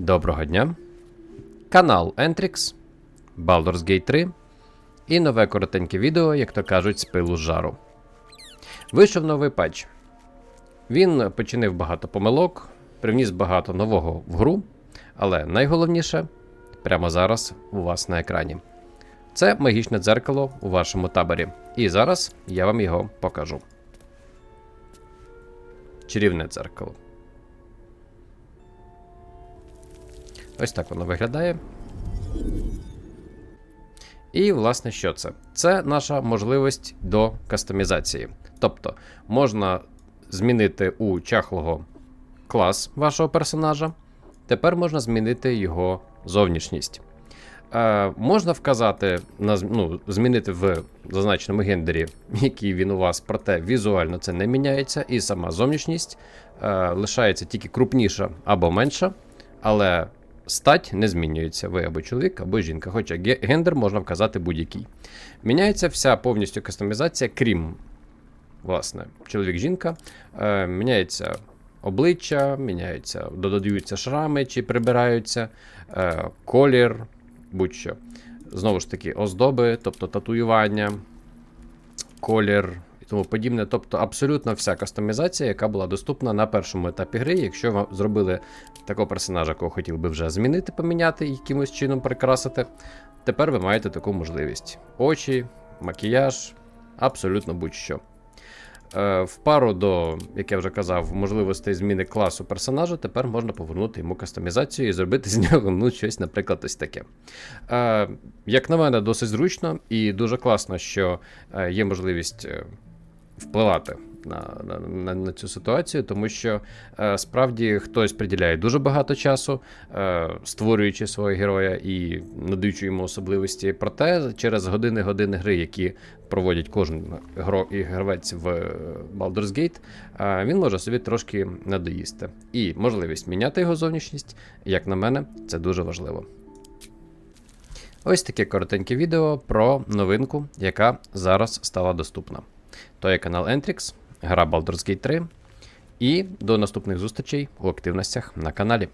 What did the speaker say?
Доброго дня. Канал Entrix, Baldur's Gate 3 і нове коротеньке відео, як то кажуть, з пилу жару. Вийшов новий патч. Він починив багато помилок, привніс багато нового в гру, але найголовніше прямо зараз у вас на екрані. Це магічне дзеркало у вашому таборі. І зараз я вам його покажу. Чарівне дзеркало. Ось так воно виглядає. І, власне, що це? Це наша можливість до кастомізації. Тобто, можна змінити у чахлого клас вашого персонажа. Тепер можна змінити його зовнішність. Е, можна вказати, на, ну, змінити в зазначеному гендері, який він у вас, проте візуально це не міняється, і сама зовнішність е, лишається тільки крупніша або менша, але стать не змінюється. Ви або чоловік, або жінка. Хоча гендер можна вказати будь-який. Міняється вся повністю кастомізація, крім власне, чоловік-жінка. Е, міняється обличчя, міняється, додаються шрами чи прибираються, е, колір, будь-що. Знову ж таки, оздоби, тобто татуювання, колір тому подібне. Тобто абсолютно вся кастомізація, яка була доступна на першому етапі гри. Якщо ви зробили такого персонажа, якого хотіли би вже змінити, поміняти і якимось чином прикрасити, тепер ви маєте таку можливість. Очі, макіяж, абсолютно будь-що. Е, В пару до, як я вже казав, можливостей зміни класу персонажа, тепер можна повернути йому кастомізацію і зробити з нього ну, щось, наприклад, ось таке. Е, Як на мене, досить зручно і дуже класно, що е, є можливість впливати на, на, на, цю ситуацію, тому що е, справді хтось приділяє дуже багато часу, е, створюючи свого героя і надаючи йому особливості. Проте через години-години гри, які проводять кожен гро, і гравець в е, Baldur's Gate, е, він може собі трошки надоїсти. І можливість міняти його зовнішність, як на мене, це дуже важливо. Ось таке коротеньке відео про новинку, яка зараз стала доступна. То є канал Entrix, гра Baldur's Gate 3. І до наступних зустрічей у активностях на каналі.